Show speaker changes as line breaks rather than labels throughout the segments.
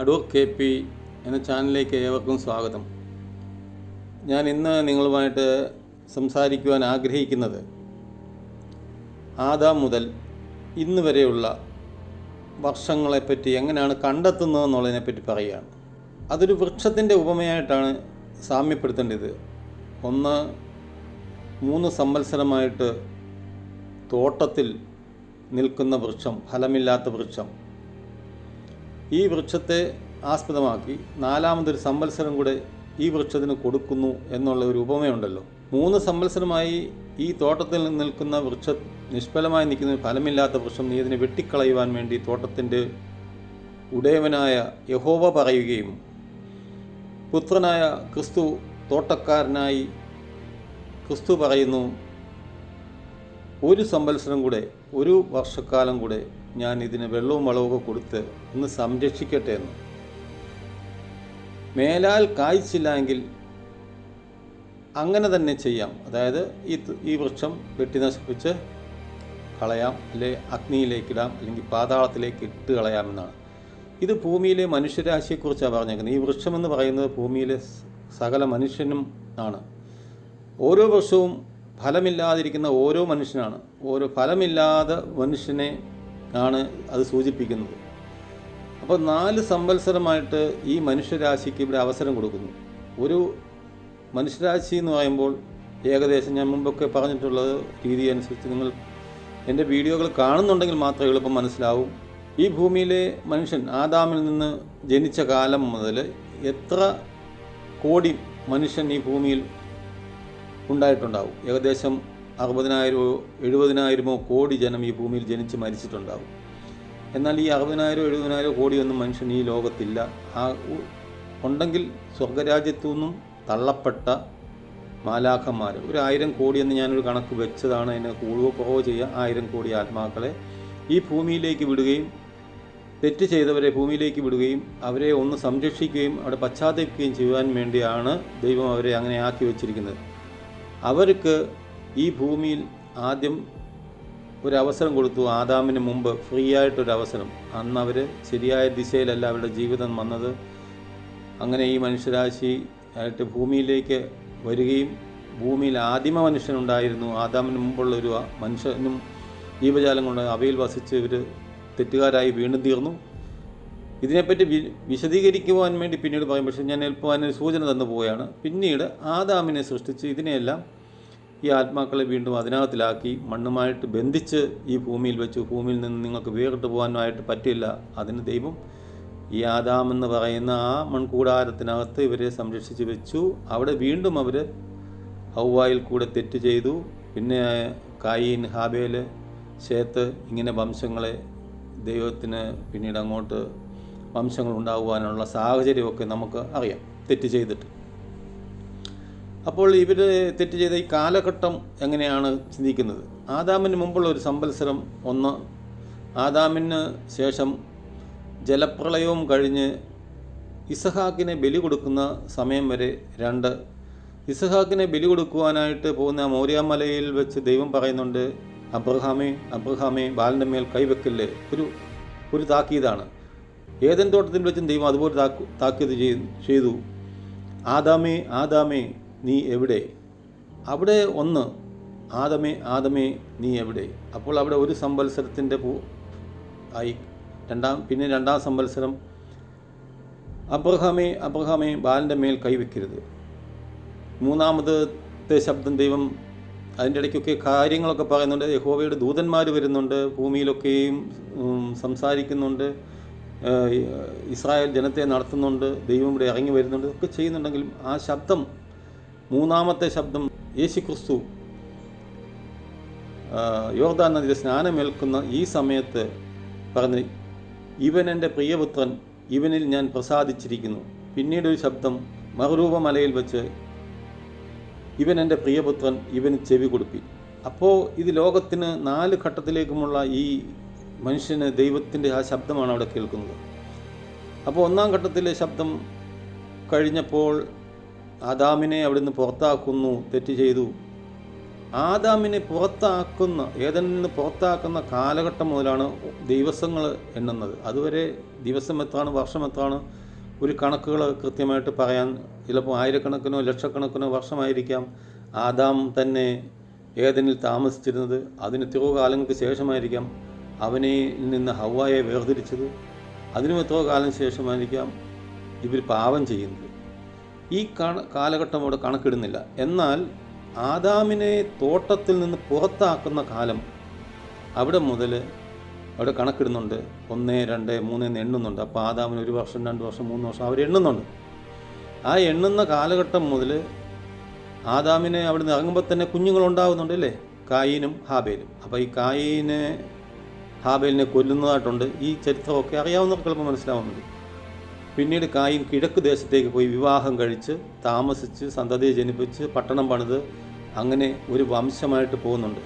Adoor K P എന്ന ചാനലിലേക്ക് ഏവർക്കും സ്വാഗതം. ഞാൻ ഇന്ന് നിങ്ങളുമായിട്ട് സംസാരിക്കുവാൻ ആഗ്രഹിക്കുന്നത് ആദാം മുതൽ ഇന്ന് വരെയുള്ള വർഷങ്ങളെപ്പറ്റി എങ്ങനെയാണ് കണ്ടെത്തുന്നത് എന്നുള്ളതിനെപ്പറ്റി പറയുകയാണ്. അതൊരു വൃക്ഷത്തിന്റെ ഉപമയായിട്ടാണ് സാമ്യപ്പെടുത്തേണ്ടത്. ഒന്ന് മൂന്ന് സംവത്സരമായിട്ട് തോട്ടത്തിൽ നിൽക്കുന്ന വൃക്ഷം ഫലമില്ലാത്ത വൃക്ഷം. ഈ വൃക്ഷത്തെ ആസ്പദമാക്കി നാലാമതൊരു സംവത്സരം കൂടെ ഈ വൃക്ഷത്തിന് കൊടുക്കുന്നു എന്നുള്ള ഒരു ഉപമയുണ്ടല്ലോ. മൂന്ന് സംവത്സരമായി ഈ തോട്ടത്തിൽ നിൽക്കുന്ന വൃക്ഷ നിഷ്ഫലമായി നിൽക്കുന്ന ഫലമില്ലാത്ത വൃക്ഷം നീ ഇതിനെ വെട്ടിക്കളയുവാൻ വേണ്ടി തോട്ടത്തിന്റെ ഉടയവനായ യഹോവ പറയുകയും പുത്രനായ ക്രിസ്തു തോട്ടക്കാരനായി ക്രിസ്തു പറയുന്നു. ഒരു സംവത്സരം കൂടെ ഒരു വർഷക്കാലം കൂടെ ഞാൻ ഇതിന് വെള്ളവും വളവും കൊടുത്ത് ഒന്ന് സംരക്ഷിക്കട്ടെ എന്ന്. മേലാൽ കായ്ച്ചില്ല എങ്കിൽ അങ്ങനെ തന്നെ ചെയ്യാം. അതായത് ഈ ഈ വൃക്ഷം വെട്ടി നശിപ്പിച്ച് കളയാം അല്ലെ അഗ്നിയിലേക്കിടാം അല്ലെങ്കിൽ പാതാളത്തിലേക്ക് ഇട്ട് കളയാമെന്നാണ് ഇത് ഭൂമിയിലെ മനുഷ്യരാശിയെക്കുറിച്ചാണ് പറഞ്ഞേക്കുന്നത്. ഈ വൃക്ഷം എന്ന് പറയുന്നത് ഭൂമിയിലെ സകല മനുഷ്യനും ആണ്. ഓരോ വർഷവും ഫലമില്ലാതിരിക്കുന്ന ഓരോ മനുഷ്യനാണ്. ഓരോ ഫലമില്ലാതെ മനുഷ്യനെ ആണ് അത് സൂചിപ്പിക്കുന്നത്. അപ്പോൾ നാല് സംവത്സരമായിട്ട് ഈ മനുഷ്യരാശിക്ക് ഇവിടെ അവസരം കൊടുക്കുന്നു. ഒരു മനുഷ്യരാശി എന്ന് പറയുമ്പോൾ ഏകദേശം ഞാൻ മുമ്പൊക്കെ പറഞ്ഞിട്ടുള്ളത് രീതി അനുസരിച്ച് നിങ്ങൾ എന്റെ വീഡിയോകൾ കാണുന്നുണ്ടെങ്കിൽ മാത്രമേ എളുപ്പം മനസ്സിലാവൂ. ഈ ഭൂമിയിലെ മനുഷ്യൻ ആദാമിൽ നിന്ന് ജനിച്ച കാലം മുതൽ എത്ര കോടി മനുഷ്യൻ ഈ ഭൂമിയിൽ ഉണ്ടായിട്ടുണ്ടാവും. ഏകദേശം അറുപതിനായിരമോ എഴുപതിനായിരമോ കോടി ജനം ഈ ഭൂമിയിൽ ജനിച്ച് മരിച്ചിട്ടുണ്ടാകും എന്നാൽ ഈ അറുപതിനായിരം എഴുപതിനായിരം കോടിയൊന്നും മനുഷ്യൻ ഈ ലോകത്തില്ല. ആ ഉണ്ടെങ്കിൽ സ്വർഗരാജ്യത്തു നിന്നും തള്ളപ്പെട്ട മാലാഖന്മാർ ഒരു ആയിരം കോടിയെന്ന് ഞാനൊരു കണക്ക് വെച്ചതാണ് എന്നെ കൂടുതലോ കുറവോ ചെയ്യുക ആയിരം കോടി ആത്മാക്കളെ ഈ ഭൂമിയിലേക്ക് വിടുകയും തെറ്റ് ചെയ്തവരെ ഭൂമിയിലേക്ക് വിടുകയും അവരെ ഒന്ന് സംരക്ഷിക്കുകയും അവിടെ പശ്ചാത്തപിക്കുകയും ചെയ്യുവാൻ വേണ്ടിയാണ് ദൈവം അവരെ അങ്ങനെ ആക്കി വച്ചിരിക്കുന്നത്. അവർക്ക് ഈ ഭൂമിയിൽ ആദ്യം ഒരു അവസരം കൊടുത്തു. ആദാമിന് മുമ്പ് ഫ്രീ ആയിട്ടൊരു അവസരം അന്ന് അവർ ശരിയായ ദിശയിലല്ല അവരുടെ ജീവിതം വന്നത്. അങ്ങനെ ഈ മനുഷ്യരാശി ആയിട്ട് ഭൂമിയിലേക്ക് വരികയും ഭൂമിയിൽ ആദിമ മനുഷ്യനുണ്ടായിരുന്നു. ആദാമിന് മുമ്പുള്ള ഒരു മനുഷ്യനും ജീവജാലം ജീവജാലങ്ങളുണ്ട് അവയിൽ വസിച്ച് ഇവർ തെറ്റുകാരായി വീണ്ടും തീർന്നു. ഇതിനെപ്പറ്റി വി വിശദീകരിക്കുവാൻ വേണ്ടി പിന്നീട് പറയും. പക്ഷേ ഞാൻ എളുപ്പം സൂചന തന്നു പോവുകയാണ്. പിന്നീട് ആദാമിനെ സൃഷ്ടിച്ച് ഇതിനെയെല്ലാം ഈ ആത്മാക്കളെ വീണ്ടും അതിനകത്തിലാക്കി മണ്ണുമായിട്ട് ബന്ധിച്ച് ഈ ഭൂമിയിൽ വെച്ച്. ഭൂമിയിൽ നിന്ന് നിങ്ങൾക്ക് വേറിട്ട് പോകാനായിട്ട് പറ്റില്ല. അതിന് ദൈവം ഈ ആദാമെന്ന് പറയുന്ന ആ മൺകൂടാരത്തിനകത്ത് ഇവരെ സംരക്ഷിച്ച് വെച്ചു. അവിടെ വീണ്ടും അവർ ഹൗവായിൽ കൂടെ തെറ്റ് ചെയ്തു. പിന്നെ കായീൻ ഹാബേൽ ശേത്ത് ഇങ്ങനെ വംശങ്ങളെ ദൈവത്തിന് പിന്നീട് അങ്ങോട്ട് വംശങ്ങൾ ഉണ്ടാകുവാനുള്ള സാഹചര്യമൊക്കെ നമുക്ക് അറിയാം. തെറ്റ് ചെയ്തിട്ട്. അപ്പോൾ ഇവർ തെറ്റ് ചെയ്ത ഈ കാലഘട്ടം എങ്ങനെയാണ് ചിന്തിക്കുന്നത്? ആദാമിന് മുമ്പുള്ള ഒരു സംവത്സരം ഒന്ന് ആദാമിന് ശേഷം ജലപ്രളയവും കഴിഞ്ഞ് ഇസഹാക്കിനെ ബലി കൊടുക്കുന്ന സമയം വരെ രണ്ട്. ഇസഹാക്കിനെ ബലി കൊടുക്കുവാനായിട്ട് പോകുന്ന മോര്യാമലയിൽ വെച്ച് ദൈവം പറയുന്നുണ്ട് അബ്രഹാമേ അബ്രഹാമേ ബാലന്റെ മേൽ കൈവെക്കല്ലേ? ഒരു ഒരു താക്കീതാണ്. ഏതൻ തോട്ടത്തിൽ വെച്ചും ദൈവം അതുപോലെ താക്കീത് ചെയ്തു. ആദാമേ ആദാമേ നീ എവിടെ? അവിടെ ഒന്ന് ആദമേ ആദമേ നീ എവിടെ? അപ്പോൾ അവിടെ ഒരു സംവത്സരത്തിന്റെ പൂ ആയി. രണ്ടാം പിന്നെ രണ്ടാം സംവത്സരം. അബ്രഹാമേ അബ്രഹാമേ ബാലന്റെ മേൽ കൈവയ്ക്കരുത് മൂന്നാമത്തെ ശബ്ദം ദൈവം അതിന്റെ ഇടയ്ക്കൊക്കെ കാര്യങ്ങളൊക്കെ പറയുന്നുണ്ട്. യഹോവയുടെ ദൂതന്മാർ വരുന്നുണ്ട് ഭൂമിയിലൊക്കെയും സംസാരിക്കുന്നുണ്ട്. ഇസ്രായേൽ ജനത്തെ നടത്തുന്നുണ്ട് ദൈവം ഇവിടെ ഇറങ്ങി വരുന്നുണ്ട് ഒക്കെ ചെയ്യുന്നുണ്ടെങ്കിലും ആ ശബ്ദം മൂന്നാമത്തെ ശബ്ദം യേശു ക്രിസ്തു യോർദാൻ നദിയിൽ സ്നാനമേൽക്കുന്ന ഈ സമയത്ത് പറഞ്ഞ് ഇവൻ എന്റെ പ്രിയപുത്രൻ ഇവനിൽ ഞാൻ പ്രസാദിച്ചിരിക്കുന്നു. പിന്നീട് ഒരു ശബ്ദം മറുരൂപമലയിൽ വെച്ച് ഇവൻ എന്റെ പ്രിയപുത്രൻ ഇവന് ചെവി കൊടുപ്പി. അപ്പോൾ ഇത് ലോകത്തിന് നാല് ഘട്ടത്തിലേക്കുമുള്ള ഈ മനുഷ്യന് ദൈവത്തിന്റെ ആ ശബ്ദമാണ് അവിടെ കേൾക്കുന്നത്. അപ്പോൾ ഒന്നാം ഘട്ടത്തിലെ ശബ്ദം കഴിഞ്ഞപ്പോൾ ആദാമിനെ അവിടുന്ന് പുറത്താക്കുന്നു തെറ്റ് ചെയ്തു. ആദാമിനെ പുറത്താക്കുന്ന ഏതെന്നിൽ നിന്ന് പുറത്താക്കുന്ന കാലഘട്ടം മുതലാണ് ദിവസങ്ങൾ എണ്ണുന്നത്. അതുവരെ ദിവസം എത്രാണ് വർഷം എത്രാണ്? ഒരു കണക്കുകൾ കൃത്യമായിട്ട് പറയാൻ ചിലപ്പോൾ ആയിരക്കണക്കിനോ ലക്ഷക്കണക്കിനോ വർഷമായിരിക്കാം ആദാം തന്നെ ഏതെനിൽ താമസിച്ചിരുന്നത്. അതിന് എത്രയോ കാലങ്ങൾക്ക് ശേഷമായിരിക്കാം അവനെ നിന്ന് ഹവായെ വേർതിരിച്ചത്. അതിനും എത്രയോ കാലം ശേഷമായിരിക്കാം ഇവർ പാപം ചെയ്യുന്നത്. ഈ കാലഘട്ടം അവിടെ കണക്കിടുന്നില്ല. എന്നാൽ ആദാമിനെ തോട്ടത്തിൽ നിന്ന് പുറത്താക്കുന്ന കാലം അവിടെ മുതൽ അവിടെ കണക്കിടുന്നുണ്ട്. ഒന്ന് രണ്ട് മൂന്ന് എന്ന് എണ്ണുന്നുണ്ട്. അപ്പോൾ ആദാമിന് ഒരു വർഷം രണ്ട് വർഷം മൂന്ന് വർഷം അവർ എണ്ണുന്നുണ്ട്. ആ എണ്ണുന്ന കാലഘട്ടം മുതൽ ആദാമിനെ അവിടെ നിന്ന് ഇറങ്ങുമ്പോൾ തന്നെ കുഞ്ഞുങ്ങളുണ്ടാകുന്നുണ്ട് അല്ലേ? കായീനും ഹാബേലും. അപ്പോൾ ഈ കായീനെ ഹാബേലിനെ കൊല്ലുന്നതായിട്ടുണ്ട്. ഈ ചരിത്രമൊക്കെ അറിയാവുന്നവർക്ക് ചിലപ്പോൾ മനസ്സിലാവുന്നുണ്ട്. പിന്നീട് കായിൻ കിഴക്ക് ദേശത്തേക്ക് പോയി വിവാഹം കഴിച്ച് താമസിച്ച് സന്തതിയെ ജനിപ്പിച്ച് പട്ടണം പണിത് അങ്ങനെ ഒരു വംശമായിട്ട് പോകുന്നുണ്ട്.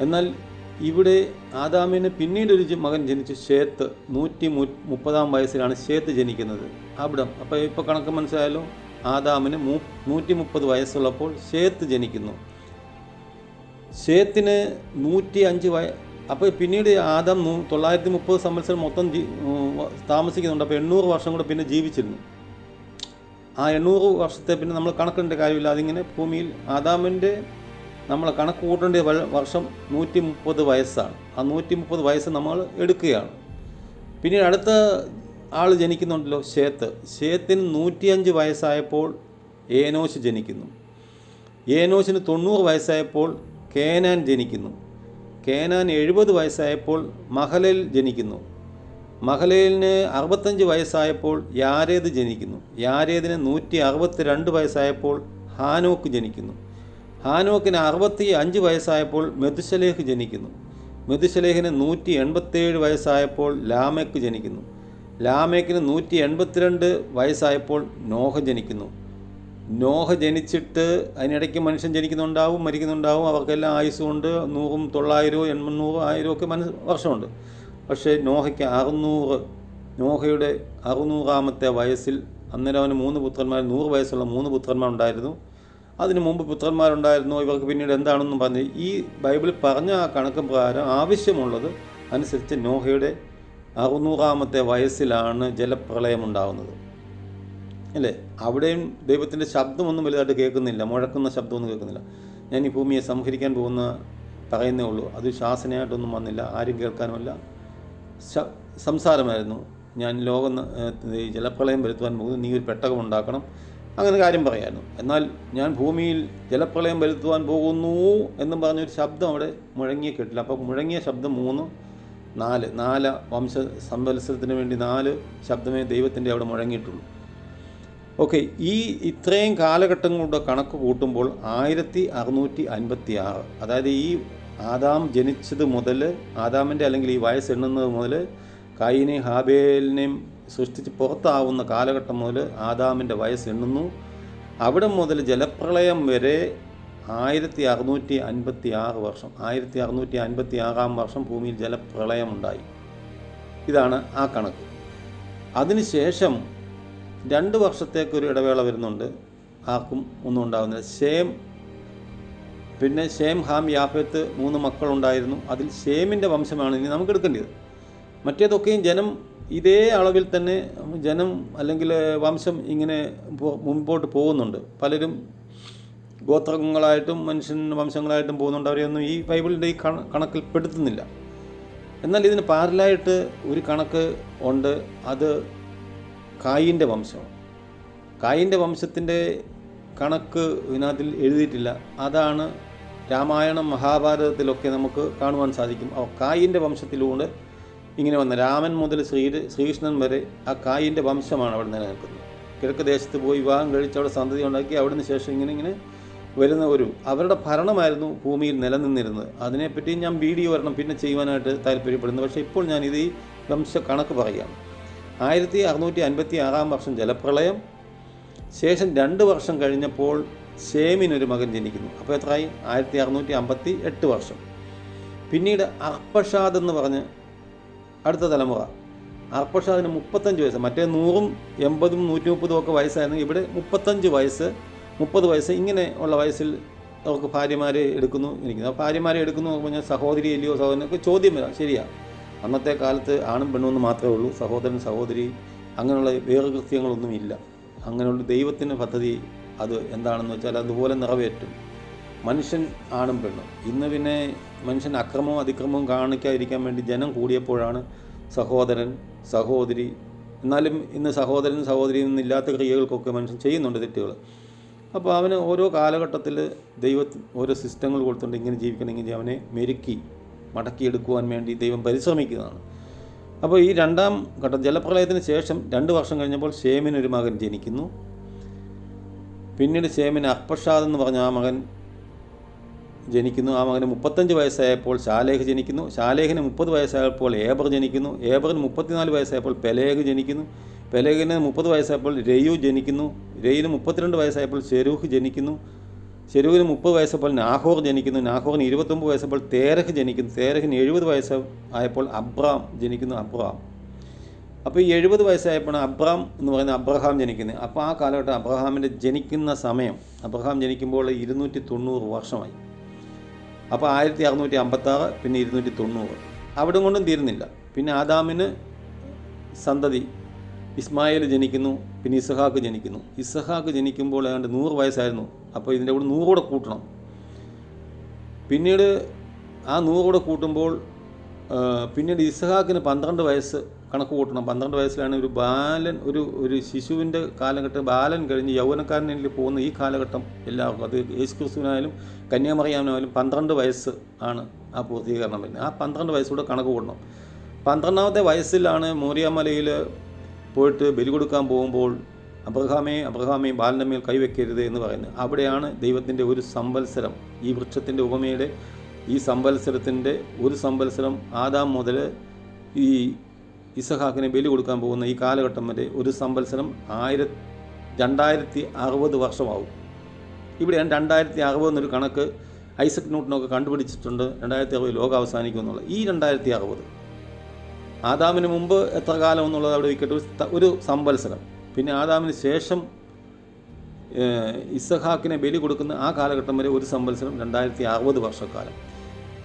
എന്നാൽ ഇവിടെ ആദാമിന് പിന്നീട് ഒരു മകൻ ജനിച്ച് ഷേത്ത്. നൂറ്റി മുപ്പതാം വയസ്സിലാണ് ഷേത്ത് ജനിക്കുന്നത്. അവിടെ അപ്പോൾ ഇപ്പോൾ കണക്ക് മനസ്സിലായാലോ ആദാമിന് മൂ നൂറ്റി മുപ്പത് വയസ്സുള്ളപ്പോൾ ഷേത്ത് ജനിക്കുന്നു. ഷേത്തിന് നൂറ്റി അഞ്ച് വയ അപ്പോൾ പിന്നീട് ആദം തൊള്ളായിരത്തി മുപ്പത് സംവത്സരം മൊത്തം താമസിക്കുന്നുണ്ട്. അപ്പോൾ എണ്ണൂറ് വർഷം കൂടെ പിന്നെ ജീവിച്ചിരുന്നു. ആ എണ്ണൂറ് വർഷത്തെ പിന്നെ നമ്മൾ കണക്കിടേണ്ട കാര്യമില്ല. അതിങ്ങനെ ഭൂമിയിൽ ആദാമിന്റെ നമ്മൾ കണക്ക് കൂട്ടേണ്ട വർഷം നൂറ്റി മുപ്പത് വയസ്സാണ്. ആ നൂറ്റി മുപ്പത് വയസ്സ് നമ്മൾ എടുക്കുകയാണ്. പിന്നീട് അടുത്ത ആൾ ജനിക്കുന്നുണ്ടല്ലോ ഷേത്ത് ഷേത്തിന് നൂറ്റിയഞ്ച് വയസ്സായപ്പോൾ ഏനോശ് ജനിക്കുന്നു. ഏനോശിന് തൊണ്ണൂറ് വയസ്സായപ്പോൾ കേനാൻ ജനിക്കുന്നു. കേനാൻ എഴുപത് വയസ്സായപ്പോൾ മഹലേൽ ജനിക്കുന്നു. മഹലേലിന് അറുപത്തഞ്ച് വയസ്സായപ്പോൾ യാരേദ് ജനിക്കുന്നു. യാരേദിന് നൂറ്റി അറുപത്തി രണ്ട് വയസ്സായപ്പോൾ ഹാനോക്ക് ജനിക്കുന്നു. ഹാനോക്കിന് അറുപത്തി അഞ്ച് വയസ്സായപ്പോൾ മെതുശലേഹ് ജനിക്കുന്നു. മെതുശലേഹിന് നൂറ്റി എൺപത്തേഴ് വയസ്സായപ്പോൾ ലാമേക്ക് ജനിക്കുന്നു. ലാമേക്കിന് നൂറ്റി എൺപത്തിരണ്ട് വയസ്സായപ്പോൾ നോഹ ജനിക്കുന്നു. നോഹ ജനിച്ചിട്ട് അതിനിടയ്ക്ക് മനുഷ്യൻ ജനിക്കുന്നുണ്ടാവും മരിക്കുന്നുണ്ടാവും. അവർക്കെല്ലാം ആയുസ്സുണ്ട്. നൂറും തൊള്ളായിരവും എൺമുന്നൂറും ആയിരവും ഒക്കെ മനസ്സ് വർഷമുണ്ട്. പക്ഷേ നോഹയ്ക്ക് അറുന്നൂറ് നോഹയുടെ അറുന്നൂറാമത്തെ വയസ്സിൽ അന്നേരം അവന് മൂന്ന് പുത്രന്മാർ നൂറ് വയസ്സുള്ള മൂന്ന് പുത്രന്മാരുണ്ടായിരുന്നു. അതിനു മുമ്പ് പുത്രന്മാരുണ്ടായിരുന്നു. ഇവർക്ക് പിന്നീട് എന്താണെന്നും പറഞ്ഞ് ഈ ബൈബിളിൽ പറഞ്ഞ ആ കണക്ക് പ്രകാരം ആവശ്യമുള്ളത് അനുസരിച്ച് നോഹയുടെ അറുന്നൂറാമത്തെ വയസ്സിലാണ് ജലപ്രളയം ഉണ്ടാകുന്നത് അല്ലേ? അവിടെയും ദൈവത്തിന്റെ ശബ്ദമൊന്നും വലുതായിട്ട് കേൾക്കുന്നില്ല. മുഴക്കുന്ന ശബ്ദമൊന്നും കേൾക്കുന്നില്ല. ഞാൻ ഈ ഭൂമിയെ സംഹരിക്കാൻ പോകുന്ന പറയുന്നേ ഉള്ളൂ. അത് ശാസനയായിട്ടൊന്നും വന്നില്ല. ആരും കേൾക്കാനുമല്ല. സംസാരമായിരുന്നു. ഞാൻ ലോകം ജലപ്രളയം വരുത്തുവാൻ പോകുന്നു. നീ ഒരു പെട്ടകം ഉണ്ടാക്കണം. അങ്ങനെ കാര്യം പറയായിരുന്നു. എന്നാൽ ഞാൻ ഭൂമിയിൽ ജലപ്രളയം വരുത്തുവാൻ പോകുന്നു എന്നും പറഞ്ഞൊരു ശബ്ദം അവിടെ മുഴങ്ങിയ കേട്ടില്ല. അപ്പോൾ മുഴങ്ങിയ ശബ്ദം മൂന്ന് നാല്. നാല് വംശ സംവത്സരത്തിന് വേണ്ടി നാല് ശബ്ദമേ ദൈവത്തിന്റെ അവിടെ മുഴങ്ങിയിട്ടുള്ളൂ. ഓക്കെ ഈ ഇത്രയും കാലഘട്ടങ്ങളുടെ കണക്ക് കൂട്ടുമ്പോൾ ആയിരത്തി അറുന്നൂറ്റി അൻപത്തി ആറ് അതായത് ഈ ആദാം ജനിച്ചത് മുതൽ ആദാമിന്റെ അല്ലെങ്കിൽ ഈ വയസ്സ് എണ്ണുന്നത് മുതൽ കൈനെയും ഹാബേലിനെയും സൃഷ്ടിച്ച് പുറത്താവുന്ന കാലഘട്ടം മുതൽ ആദാമിന്റെ വയസ്സ് എണ്ണുന്നു. അവിടെ മുതൽ ജലപ്രളയം വരെ ആയിരത്തി അറുന്നൂറ്റി അൻപത്തി ആറ് വർഷം ആയിരത്തി അറുന്നൂറ്റി അൻപത്തി ആറാം വർഷം ഭൂമിയിൽ ജലപ്രളയമുണ്ടായി. ഇതാണ് ആ കണക്ക്. അതിനുശേഷം രണ്ട് വർഷത്തേക്കൊരു ഇടവേള വരുന്നുണ്ട്. ആർക്കും ഒന്നും ഉണ്ടാകുന്നില്ല ഷേം പിന്നെ ഷേം ഹാം യാഫത്ത് മൂന്ന് മക്കളുണ്ടായിരുന്നു. അതിൽ ഷേമിന്റെ വംശമാണ് ഇനി നമുക്ക് എടുക്കേണ്ടത്. മറ്റേതൊക്കെയും ജനം ഇതേ അളവിൽ തന്നെ ജനം അല്ലെങ്കിൽ വംശം ഇങ്ങനെ മുമ്പോട്ട് പോകുന്നുണ്ട്. പലരും ഗോത്രങ്ങളായിട്ടും മനുഷ്യൻ വംശങ്ങളായിട്ടും പോകുന്നുണ്ട്. അവരെയൊന്നും ഈ ബൈബിളിന്റെ ഈ കണ കണക്കിൽ പെടുത്തുന്നില്ല. എന്നാൽ ഇതിന് പാരലായിട്ട് ഒരു കണക്ക് ഉണ്ട്. അത് കായിന്റെ വംശമാണ് കായിന്റെ വംശത്തിന്റെ കണക്ക് ഇതിനകത്തിൽ എഴുതിയിട്ടില്ല. അതാണ് രാമായണം മഹാഭാരതത്തിലൊക്കെ നമുക്ക് കാണുവാൻ സാധിക്കും. ആ കായിന്റെ വംശത്തിലൂടെ ഇങ്ങനെ വന്ന രാമൻ മുതൽ ശ്രീ ശ്രീകൃഷ്ണൻ വരെ ആ കായിന്റെ വംശമാണ് അവിടെ നിലനിൽക്കുന്നത്. കിഴക്ക് ദേശത്ത് പോയി വിവാഹം കഴിച്ച് അവിടെ സന്തതി ഉണ്ടാക്കി അവിടുന്ന് ശേഷം ഇങ്ങനെ ഇങ്ങനെ വരുന്ന ഒരു അവരുടെ ഭരണമായിരുന്നു ഭൂമിയിൽ നിലനിന്നിരുന്നത്. അതിനെപ്പറ്റി ഞാൻ വീഡിയോ വരണം പിന്നെ ചെയ്യുവാനായിട്ട് താല്പര്യപ്പെടുന്നു. പക്ഷേ ഇപ്പോൾ ഞാൻ ഇത് ഈ വംശ കണക്ക് പറയുകയാണ്. ആയിരത്തി അറുന്നൂറ്റി അൻപത്തി ആറാം വർഷം ജലപ്രളയം. ശേഷം രണ്ട് വർഷം കഴിഞ്ഞപ്പോൾ ഷേമിനൊരു മകൻ ജനിക്കുന്നു. അപ്പോൾ എത്രയായി? ആയിരത്തി അറുന്നൂറ്റി അമ്പത്തി എട്ട് വർഷം. പിന്നീട് അർപ്പഷാദ് എന്ന് പറഞ്ഞ് അടുത്ത തലമുറ. അർപ്പഷാദിന് മുപ്പത്തഞ്ച് വയസ്സ്. മറ്റേ നൂറും എൺപതും നൂറ്റി മുപ്പതും ഒക്കെ വയസ്സായിരുന്നു. ഇവിടെ മുപ്പത്തഞ്ച് വയസ്സ് മുപ്പത് വയസ്സ് ഇങ്ങനെ ഉള്ള വയസ്സിൽ അവർക്ക് ഭാര്യമാരെ എടുക്കുന്നു എനിക്ക് ഭാര്യമാരെ എടുക്കുന്നു എന്ന് പറഞ്ഞാൽ സഹോദരി ഇല്ലയോ സഹോദരനൊക്കെ ചോദ്യം വരാം. ശരിയാണ് അന്നത്തെ കാലത്ത് ആണും പെണ്ണും എന്ന് മാത്രമേ ഉള്ളൂ. സഹോദരൻ സഹോദരി അങ്ങനെയുള്ള വേറെ കൃത്യങ്ങളൊന്നും ഇല്ല. അങ്ങനെയുള്ള ദൈവത്തിന്റെ പദ്ധതി അത് എന്താണെന്ന് വെച്ചാൽ അതുപോലെ നിറവേറ്റും. മനുഷ്യൻ ആണും പെണ്ണും. ഇന്ന് പിന്നെ മനുഷ്യൻ അക്രമവും അതിക്രമവും കാണിക്കാതിരിക്കാൻ വേണ്ടി ജനം കൂടിയപ്പോഴാണ് സഹോദരൻ സഹോദരി. എന്നാലും ഇന്ന് സഹോദരൻ സഹോദരി ഇല്ലാത്ത ക്രിയകൾക്കൊക്കെ മനുഷ്യൻ ചെയ്യുന്നുണ്ട് തെറ്റുകൾ. അപ്പോൾ അവന് ഓരോ കാലഘട്ടത്തിൽ ദൈവത്തിന് ഓരോ സിസ്റ്റങ്ങൾ കൊടുത്തുകൊണ്ട് ഇങ്ങനെ ജീവിക്കണമെങ്കിൽ അവനെ മെരുക്കി. മടക്കിയെടുക്കുവാൻ വേണ്ടി ദൈവം പരിശ്രമിക്കുന്നതാണ്. അപ്പോൾ ഈ രണ്ടാം ഘട്ടം ജലപ്രളയത്തിന് ശേഷം രണ്ട് വർഷം കഴിഞ്ഞപ്പോൾ ഒരു മകൻ ജനിക്കുന്നു. പിന്നീട് ഷേമിന് അർപ്പഷാദ് എന്ന് പറഞ്ഞ ആ മകൻ ജനിക്കുന്നു. ആ മകന് മുപ്പത്തഞ്ച് വയസ്സായപ്പോൾ ശാലേഖ് ജനിക്കുന്നു. ശാലേഖിന് മുപ്പത് വയസ്സായപ്പോൾ ഏബർ ജനിക്കുന്നു. ഏബറിന് മുപ്പത്തിനാല് വയസ്സായപ്പോൾ പെലേഖ് ജനിക്കുന്നു. പെലേഖിന് മുപ്പത് വയസ്സായപ്പോൾ രയു ജനിക്കുന്നു. രയുവിന് മുപ്പത്തിരണ്ട് വയസ്സായപ്പോൾ ഷെരൂഹ് ജനിക്കുന്നു. ഷെരൂഹിന് മുപ്പത് വയസ്സപ്പോൾ നാഹോർ ജനിക്കുന്നു. നാഹോറിന് ഇരുപത്തൊമ്പത് വയസ്സപ്പോൾ തേരഹ് ജനിക്കുന്നു. തേരഹിന് എഴുപത് വയസ്സ് ആയപ്പോൾ അബ്രാം ജനിക്കുന്നു അബ്രാം. അപ്പോൾ ഈ എഴുപത് വയസ്സായപ്പോഴാണ് അബ്രാം എന്ന് പറയുന്ന അബ്രഹാം ജനിക്കുന്നത്. അപ്പോൾ ആ കാലഘട്ടം അബ്രഹാമിന്റെ ജനിക്കുന്ന സമയം അബ്രഹാം ജനിക്കുമ്പോൾ ഇരുന്നൂറ്റി തൊണ്ണൂറ് വർഷമായി. അപ്പോൾ ആയിരത്തി അറുന്നൂറ്റി അമ്പത്താറ് പിന്നെ ഇരുന്നൂറ്റി തൊണ്ണൂറ് അവിടെ കൊണ്ടും തീരുന്നില്ല. പിന്നെ ആദാമിന് സന്തതി ഇസ്മായിൽ ജനിക്കുന്നു പിന്നെ ഇസഹാക്ക് ജനിക്കുന്നു. ഇസഹാക്ക് ജനിക്കുമ്പോൾ ഏതാണ്ട് നൂറ് വയസ്സായിരുന്നു. അപ്പോൾ ഇതിന്റെ കൂടെ നൂറുകൂടെ കൂട്ടണം. പിന്നീട് ആ നൂറുകൂടെ കൂട്ടുമ്പോൾ പിന്നീട് ഇസഹാക്കിന് പന്ത്രണ്ട് വയസ്സ് കണക്ക് കൂട്ടണം. പന്ത്രണ്ട് വയസ്സിലാണ് ഒരു ബാലൻ ഒരു ഒരു ശിശുവിന്റെ കാലഘട്ടം ബാലൻ കഴിഞ്ഞ് യൗവനക്കാരനിൽ പോകുന്ന ഈ കാലഘട്ടം എല്ലാവർക്കും അത് യേശു ക്രിസ്തുവിനായാലും കന്യാമറിയാമനായാലും പന്ത്രണ്ട് വയസ്സ് ആണ് ആ പൂർത്തീകരണം വരുന്നത്. ആ പന്ത്രണ്ട് വയസ്സൂടെ കണക്ക് കൂട്ടണം. പന്ത്രണ്ടാമത്തെ വയസ്സിലാണ് മോരിയാമലയിൽ പോയിട്ട് ബലി കൊടുക്കാൻ പോകുമ്പോൾ അബ്രഹാമേ അബ്രഹാമേ ബാലന്റെ മേൽ കൈവയ്ക്കരുത് എന്ന് പറയുന്നത്. അവിടെയാണ് ദൈവത്തിന്റെ ഒരു സംവത്സരം. ഈ വൃക്ഷത്തിന്റെ ഉപമയുടെ ഈ സംവത്സരത്തിന്റെ ഒരു സംവത്സരം ആദാം മുതൽ ഈ ഇസഹാക്കിനെ ബലി കൊടുക്കാൻ പോകുന്ന ഈ കാലഘട്ടം വരെ ഒരു സംവത്സരം ആയിര രണ്ടായിരത്തി അറുപത് വർഷമാവും. ഇവിടെയാണ് രണ്ടായിരത്തി അറുപത് എന്നൊരു കണക്ക് ഐസക് ന്യൂട്ടനൊക്കെ കണ്ടുപിടിച്ചിട്ടുണ്ട്. രണ്ടായിരത്തി അറുപത് ലോകം അവസാനിക്കും ഈ രണ്ടായിരത്തി അറുപത്. ആദാമിന് മുമ്പ് എത്ര കാലം എന്നുള്ളത് അവിടെ വിൽക്കട്ടെ ഒരു സംവത്സരം. പിന്നെ ആദാമിന് ശേഷം ഇസഹാക്കിനെ ബലി കൊടുക്കുന്ന ആ കാലഘട്ടം വരെ ഒരു സംവത്സരം രണ്ടായിരത്തി അറുപത് വർഷക്കാലം.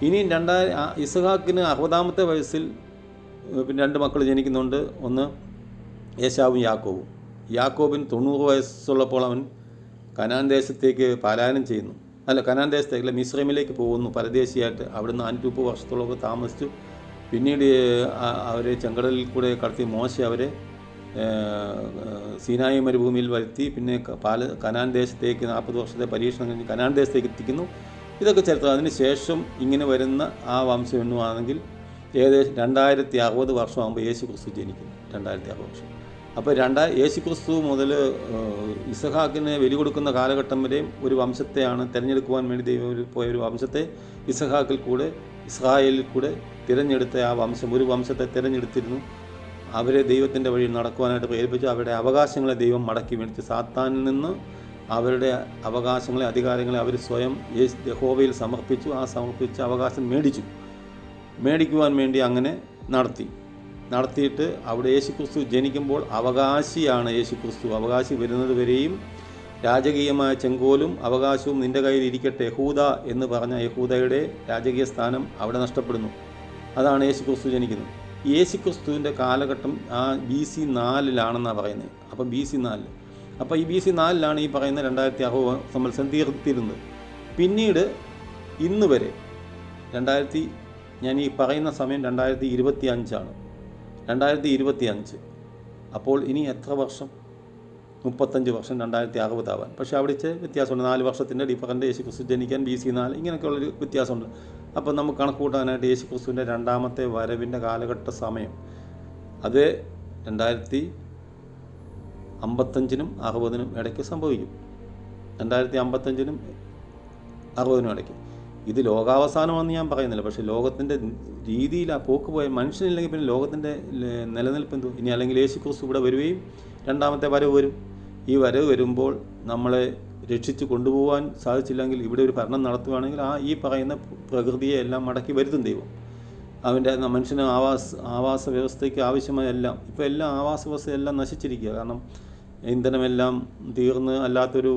ഇനി രണ്ടായിരം ഇസഹാക്കിന് അറുപതാമത്തെ വയസ്സിൽ പിന്നെ രണ്ട് മക്കൾ ജനിക്കുന്നുണ്ട്. ഒന്ന് യേശാവും യാക്കോവും. യാക്കോബിന് തൊണ്ണൂറ് വയസ്സുള്ളപ്പോൾ അവൻ കനാൻ ദേശത്തേക്ക് പലായനം ചെയ്യുന്നു. അല്ല കനാൻ ദേശത്തേക്ക് മിശ്രമിലേക്ക് പോകുന്നു. പരദേശിയായിട്ട് അവിടുന്ന് മുപ്പത് വർഷത്തോളമൊക്കെ താമസിച്ചു. പിന്നീട് അവരെ ചെങ്കടലിൽ കൂടെ കടത്തി മോശ അവരെ സീനായി മരുഭൂമിയിൽ വരുത്തി പിന്നെ പാല കനാൻ ദേശത്തേക്ക് നാൽപ്പത് വർഷത്തെ പരീക്ഷണം കഴിഞ്ഞ് കനാൻ ദേശത്തേക്ക് എത്തിക്കുന്നു. ഇതൊക്കെ ചരിത്രം. അതിന് ശേഷം ഇങ്ങനെ വരുന്ന ആ വംശം എണ്ണുവാണെങ്കിൽ ഏകദേശം രണ്ടായിരത്തി അറുപത് വർഷമാകുമ്പോൾ യേശു ക്രിസ്തു ജനിക്കുന്നു. രണ്ടായിരത്തി അറുപത് വർഷം. അപ്പോൾ രണ്ടാ യേശു ക്രിസ്തു മുതൽ ഇസഹാക്കിന് ബലി കൊടുക്കുന്ന കാലഘട്ടം വരെയും ഒരു വംശത്തെയാണ് തിരഞ്ഞെടുക്കുവാൻ വേണ്ടി ദൈവം പോയ ഒരു വംശത്തെ ഇസഹാക്കിൽ കൂടെ ഇസ്രായേലിൽ കൂടെ തിരഞ്ഞെടുത്ത ആ വംശം ഒരു വംശത്തെ തിരഞ്ഞെടുത്തിരുന്നു. അവരെ ദൈവത്തിന്റെ വഴി നടക്കുവാനായിട്ട് പ്രേരിപ്പിച്ചു. അവരുടെ അവകാശങ്ങളെ ദൈവം മടക്കി മേടിച്ചു. സാത്താനിൽ നിന്ന് അവരുടെ അവകാശങ്ങളെ അധികാരങ്ങളെ അവർ സ്വയം യഹോവയിൽ സമർപ്പിച്ചു. ആ സമർപ്പിച്ച അവകാശം മേടിച്ചു. മേടിക്കുവാൻ വേണ്ടി അങ്ങനെ നടത്തി. നടത്തിയിട്ട് അവിടെ യേശുക്രിസ്തു ജനിക്കുമ്പോൾ അവകാശിയാണ് യേശുക്രിസ്തു. അവകാശി വരുന്നത് വരെയും രാജകീയമായ ചെങ്കോലും അവകാശവും നിന്റെ കയ്യിൽ ഇരിക്കട്ടെ യഹൂദ എന്ന് പറഞ്ഞ യഹൂദയുടെ രാജകീയ സ്ഥാനം അവിടെ നഷ്ടപ്പെടുന്നു. അതാണ് യേശുക്രിസ്തു ജനിക്കുന്നത്. യേശുക്രിസ്തുവിന്റെ കാലഘട്ടം ആ ബി സി നാലിലാണെന്നാണ് പറയുന്നത്. അപ്പം ബി സി നാലിൽ അപ്പോൾ ഈ ബി സി നാലിലാണ് ഈ പറയുന്ന രണ്ടായിരത്തി അറുപത് സംവത്സരം തീർത്തിരുന്നത് പിന്നീട് ഇന്ന് വരെ രണ്ടായിരത്തി ഞാൻ ഈ പറയുന്ന സമയം രണ്ടായിരത്തി ഇരുപത്തി അഞ്ചാണ് രണ്ടായിരത്തി ഇരുപത്തി അഞ്ച് അപ്പോൾ ഇനി എത്ര വർഷം? മുപ്പത്തഞ്ച് വർഷം രണ്ടായിരത്തി അറുപതാവാൻ പക്ഷേ അവിടെ വ്യത്യാസമുണ്ട്. നാല് വർഷത്തിന്റെ ഡിഫറന്റ് യേശു ക്രിസ്തു ജനിക്കാൻ ബി സി നാല് ഇങ്ങനെയൊക്കെയുള്ളൊരു വ്യത്യാസമുണ്ട്. അപ്പോൾ നമുക്ക് കണക്ക് കൂട്ടാനായിട്ട് യേശു ക്രിസ്തുവിന്റെ രണ്ടാമത്തെ വരവിന്റെ കാലഘട്ട സമയം. അത് രണ്ടായിരത്തി അമ്പത്തഞ്ചിനും അറുപതിനും ഇടയ്ക്ക് സംഭവിക്കും. രണ്ടായിരത്തി അമ്പത്തഞ്ചിനും അറുപതിനും ഇടയ്ക്ക്. ഇത് ലോകാവസാനമെന്ന് ഞാൻ പറയുന്നില്ല. പക്ഷേ ലോകത്തിന്റെ രീതിയിൽ ആ പോക്ക് പോയ മനുഷ്യനില്ലെങ്കിൽ പിന്നെ ലോകത്തിന്റെ നിലനിൽപ്പ് എന്തോ? ഇനി അല്ലെങ്കിൽ യേശു ക്രിസ്തു ഇവിടെ വരികയും രണ്ടാമത്തെ വരവ് വരും. ഈ വരവ് വരുമ്പോൾ നമ്മളെ രക്ഷിച്ച് കൊണ്ടുപോകാൻ സാധിച്ചില്ലെങ്കിൽ ഇവിടെ ഒരു ഭരണം നടത്തുകയാണെങ്കിൽ ആ ഈ പറയുന്ന പ്രകൃതിയെ എല്ലാം മടക്കി വരുത്തും ദൈവം. അവന്റെ മനുഷ്യന് ആവാസ ആവാസ വ്യവസ്ഥയ്ക്ക് ആവശ്യമായ എല്ലാം. ഇപ്പോൾ എല്ലാം ആവാസ വ്യവസ്ഥയെല്ലാം നശിച്ചിരിക്കുക കാരണം ഇന്ധനമെല്ലാം തീർന്ന് അല്ലാത്തൊരു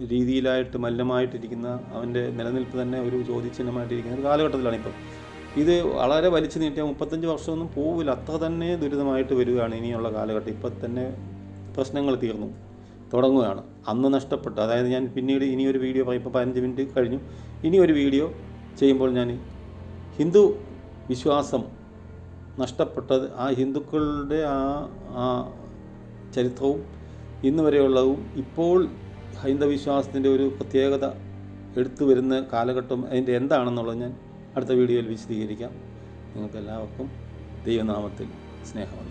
രീതിയിലായിട്ട് മലിനമായിട്ടിരിക്കുന്ന അവന്റെ നിലനിൽപ്പ് തന്നെ ഒരു ചോദ്യചിഹ്നമായിട്ടിരിക്കുന്ന ഒരു കാലഘട്ടത്തിലാണ് ഇപ്പം ഇത് വളരെ വലിച്ചു നീട്ടിയ മുപ്പത്തഞ്ച് വർഷമൊന്നും പോവില്ല. അത്ര തന്നെ ദുരിതമായിട്ട് വരികയാണ് ഇനിയുള്ള കാലഘട്ടം. ഇപ്പം തന്നെ പ്രശ്നങ്ങൾ തീർന്നു തുടങ്ങുകയാണ്. അന്ന് നഷ്ടപ്പെട്ടു. അതായത് ഞാൻ പിന്നീട് ഇനിയൊരു വീഡിയോ ഇപ്പോൾ പതിനഞ്ച് മിനിറ്റ് കഴിഞ്ഞു. ഇനി ഒരു വീഡിയോ ചെയ്യുമ്പോൾ ഞാൻ ഹിന്ദു വിശ്വാസം നഷ്ടപ്പെട്ടത് ആ ഹിന്ദുക്കളുടെ ആ ചരിത്രവും ഇന്ന് വരെയുള്ളതും ഇപ്പോൾ ഹൈന്ദവ വിശ്വാസത്തിന്റെ ഒരു പ്രത്യേകത എടുത്തു വരുന്ന കാലഘട്ടം അതിന്റെ എന്താണെന്നുള്ളത് ഞാൻ അടുത്ത വീഡിയോയിൽ വിശദീകരിക്കാം. നിങ്ങൾക്ക് എല്ലാവർക്കും ദൈവനാമത്തിൽ സ്നേഹവന്ദനം.